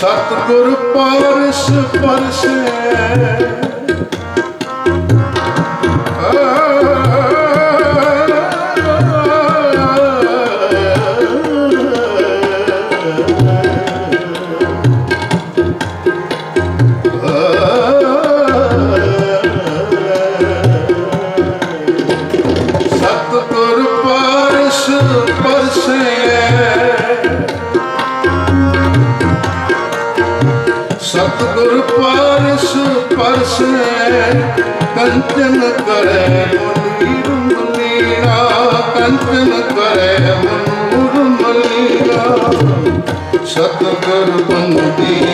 ਸਤਿਗੁਰ ਪਰਸ ਪਰਸੈ ਕੰਚਨ ਕਰੇ ਮਨੀਰ ਮਲੀਰਾ ਕੰਚਨ ਕਰੇ ਮਨੂਰ ਸਤਗੁਰ ਬੰਦੀ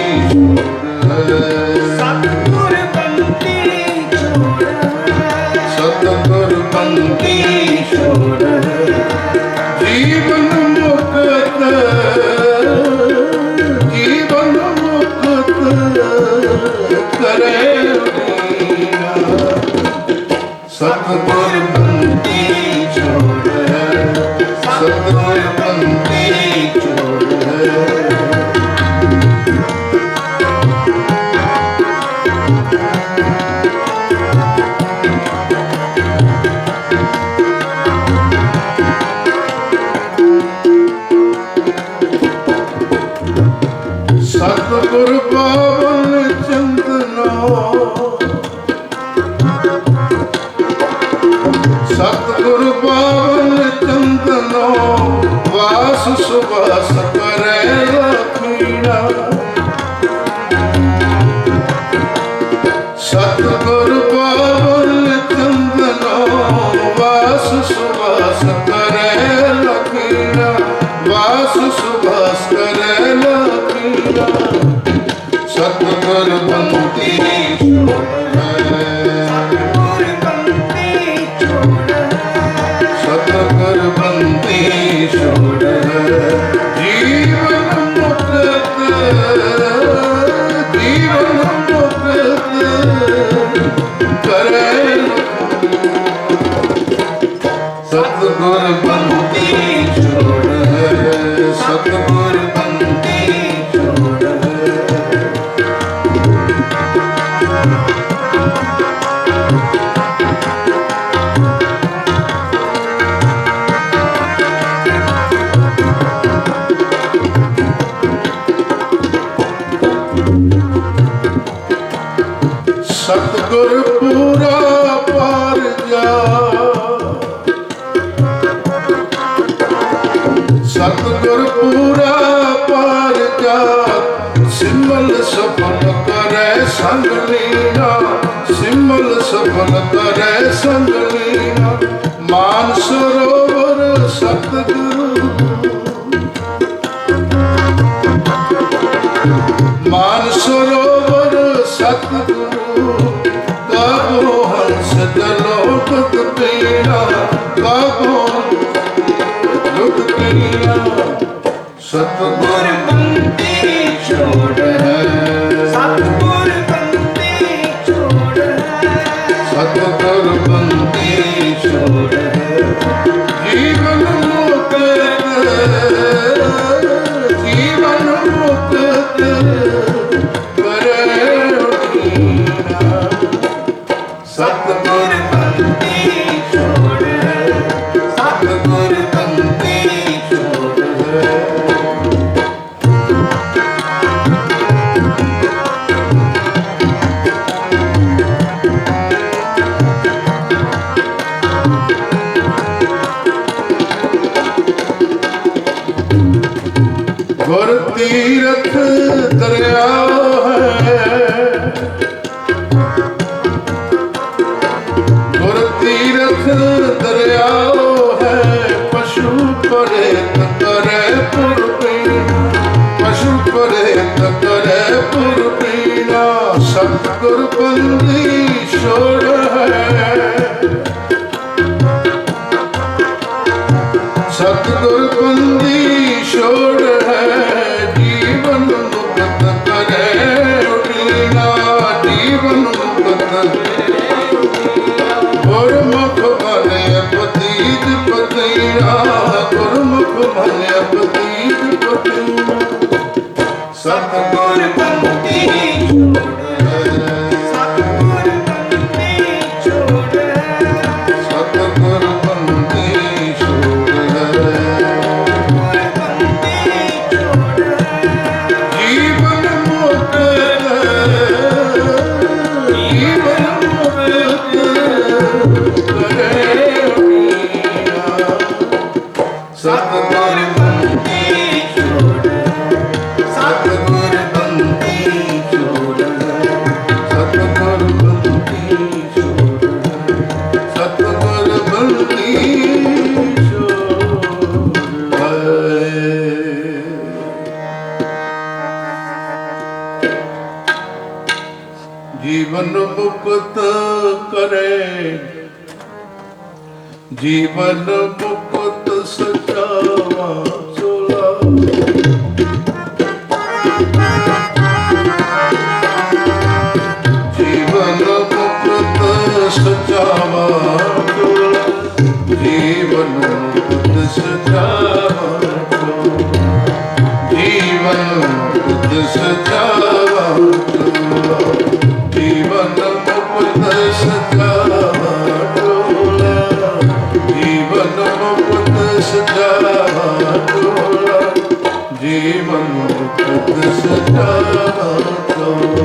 करे लकीरा वासु सुभाष करे लकीरा सतगुरु Satguru ਮਾਨ ਸਰੋਵਰ ਸਤਿਗੁਰੂ। Beautiful. you. ਪਰੇ ਤਤਰੇ ਪੁਰ ਪੀਣਾ, ਸਤਗੁਰ ਬੰਦੀ ਛੋੜ ਹੈ। ਸਤਗੁਰ ਬੰਦੀ ਛੋੜ ਹੈ, ਜੀਵਨ ਮੁਕਤ ਕਰੇ ਉਡੀਨਾ ਜੀਵਨ ਮੁਕਤ ਗੁਰਮੁਖ ਬਣੇ ਪਤੀਤ ਪਤੀਰਾ ਗੁਰਮੁਖ ਬਣੇ ਜੀਵਨ ਮੁਕਤ ਕਰੇ। ਜੀਵਨ ਮੁਕਤ ਸਚਾਵਾ ਚੋਲਾ। ਜੀਵਨ ਮੁਕਤ ਸਚਾਵਾ ਜੀਵਨ ਮੁਕਤ ਸਚਾਵਾ ਜੀਵਨ ਮੁਕਤ ਸਚਾਵਾ ਜੀਵਨ ਮੁਕਤ ਸਦਾ ਤੋਂ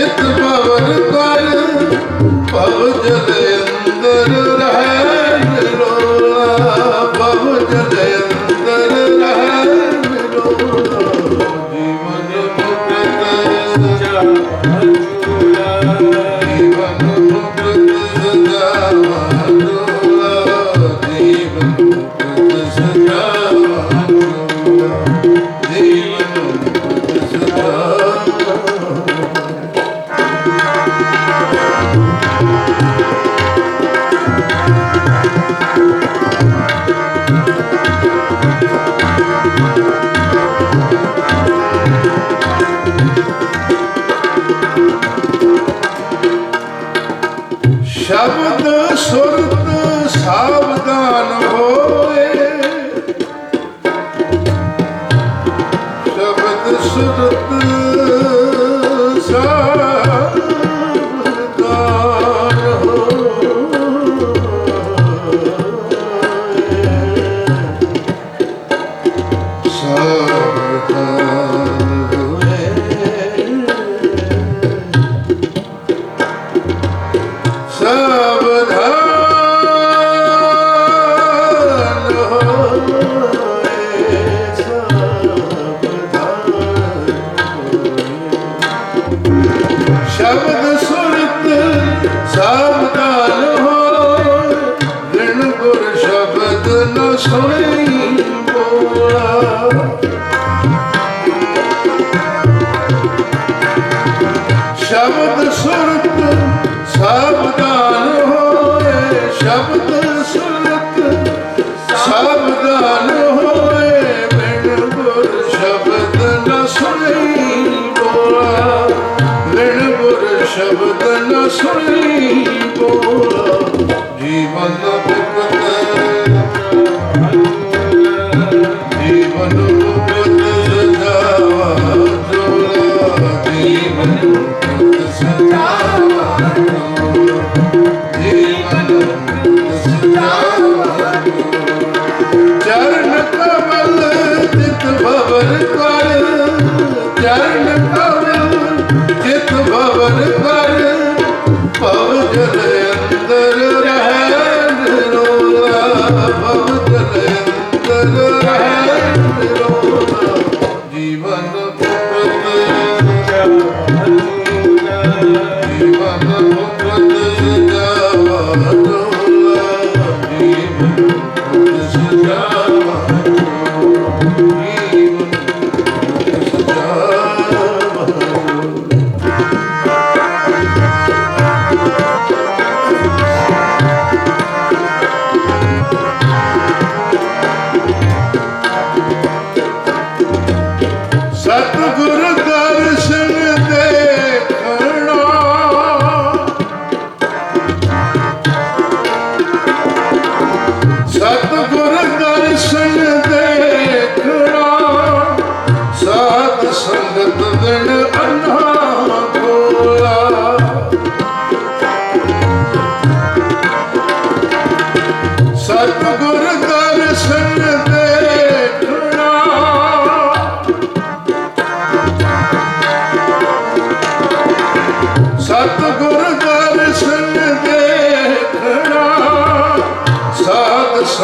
ਨਿਤ ਭਵਨ ਕਰ ਭਵ ਜਲੇ Good.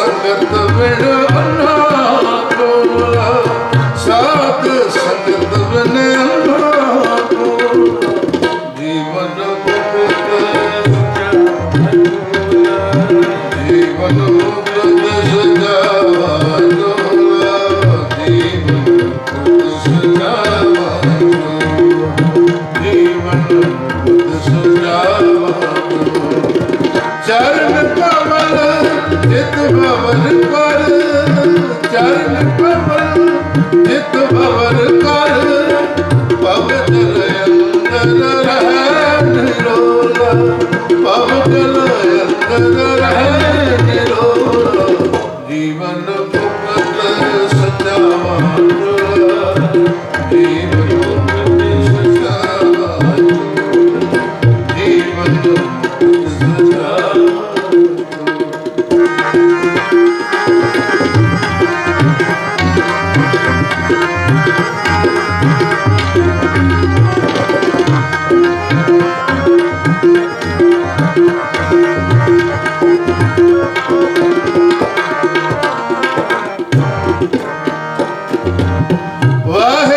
ਸਾਧ ਸੰਗਤ ਵਾਹਿਗੁਰੂ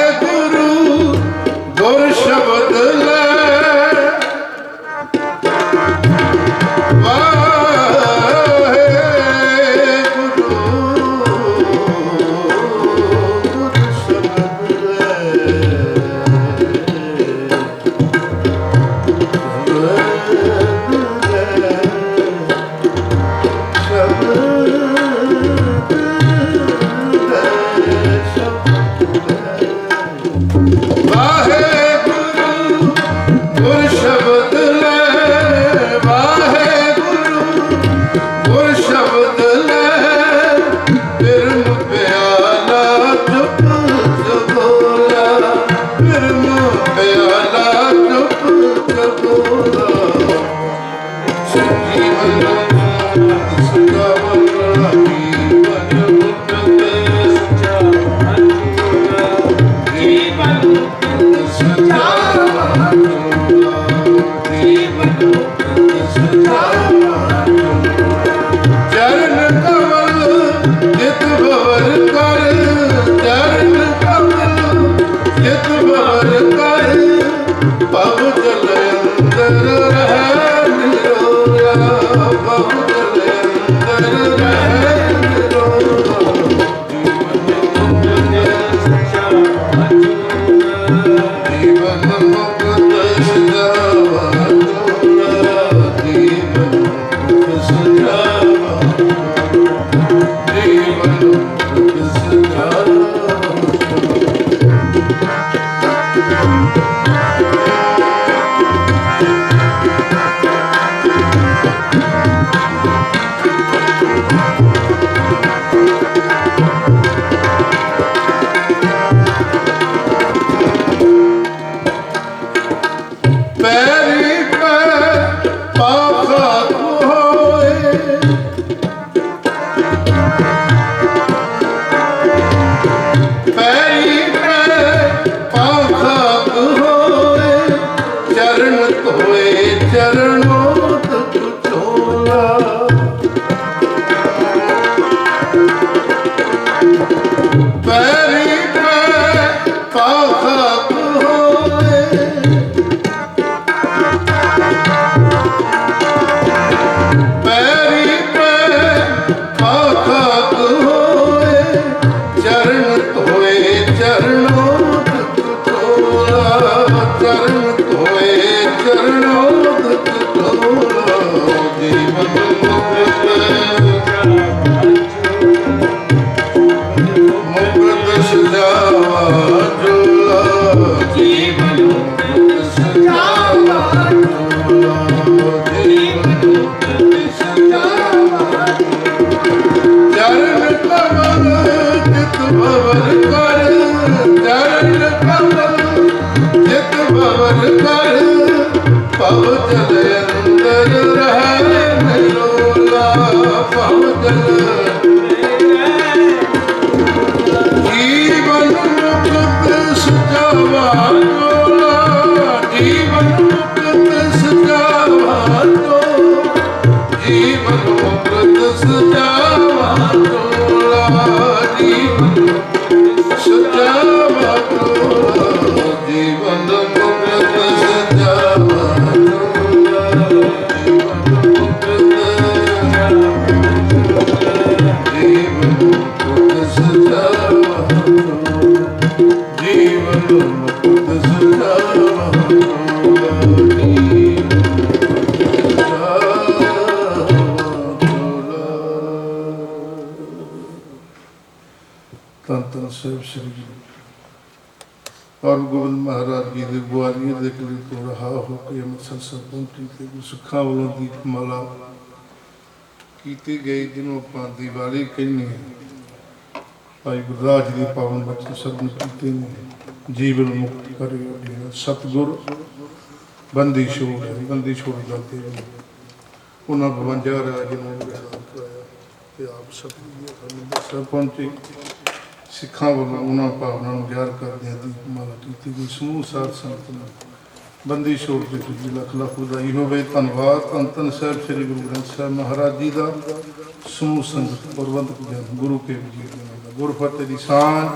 ਜਲ ਅੰਦਰ ਰਹਿ ਨਿਰੋਲਾ ਭਵ ਜਲ। ਤੇ ਗੁਰੂ ਸਿੱਖਾਂ ਵੱਲੋਂ ਦੀਪਮਾਲਾ ਕੀਤੀ ਗਈ, ਜਿਹਨੂੰ ਆਪਾਂ ਦੀਵਾਲੀ ਕਹਿੰਦੇ ਹਾਂ। ਭਾਈ ਗੁਰਦਾਸ ਜੀ ਦੇ ਪਾਵਨ ਬਚਨ ਸਬਨ ਕੀਤੇ ਨੇ। ਜੀਵਨ ਮੁਕਤ ਕਰਿਓ ਸਤਿਗੁਰ ਬੰਦੀ ਛੋੜ ਹੈ, ਬੰਦੀ ਛੋੜ ਜਾਂਦੇ ਨੇ। ਉਹਨਾਂ 52 ਰਾਜ ਨੂੰ ਤੇ ਆਪ ਸਤਿਗੁਰੂ ਹਰਿਮੰਦਰ ਪਹੁੰਚੇ। ਸਿੱਖਾਂ ਵੱਲੋਂ ਉਹਨਾਂ ਭਾਵਨਾ ਨੂੰ ਯਾਦ ਕਰਦਿਆਂ ਦੀ ਮਾਲਾ ਕੀਤੀ ਗਈ। ਸਮੂਹ ਸਾਧ ਸੰਗਤ ਨੂੰ ਬੰਦੀ ਛੋੜ ਕੇ ਜੀ ਲੱਖ ਲੱਖ ਵਧਾਈ ਹੋਵੇ। ਧੰਨਵਾਦ। ਧੰਨ ਧੰਨ ਸਾਹਿਬ, ਸ੍ਰੀ ਗੁਰੂ ਗ੍ਰੰਥ ਸਾਹਿਬ ਮਹਾਰਾਜ ਜੀ ਦਾ। ਸਮੂਹ ਸੰਗਤ ਪ੍ਰਬੰਧਕ ਜਨ, ਗੁਰੂ ਕੇ ਜੀ ਦਾ। ਗੁਰਫਤਿਹ ਦੀ ਸ਼ਾਨ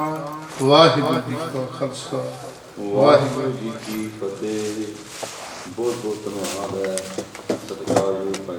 ਵਾਹਿਗੁਰੂ ਜੀ ਕਾ ਖਾਲਸਾ। ਵਾਹਿਗੁਰੂ ਜੀ ਕੀ ਫਤਿਹ। ਬਹੁਤ ਬਹੁਤ ਧੰਨਵਾਦ ਹੈ। ਸਤਿਕਾਰਯੋਗ ਭਾਈ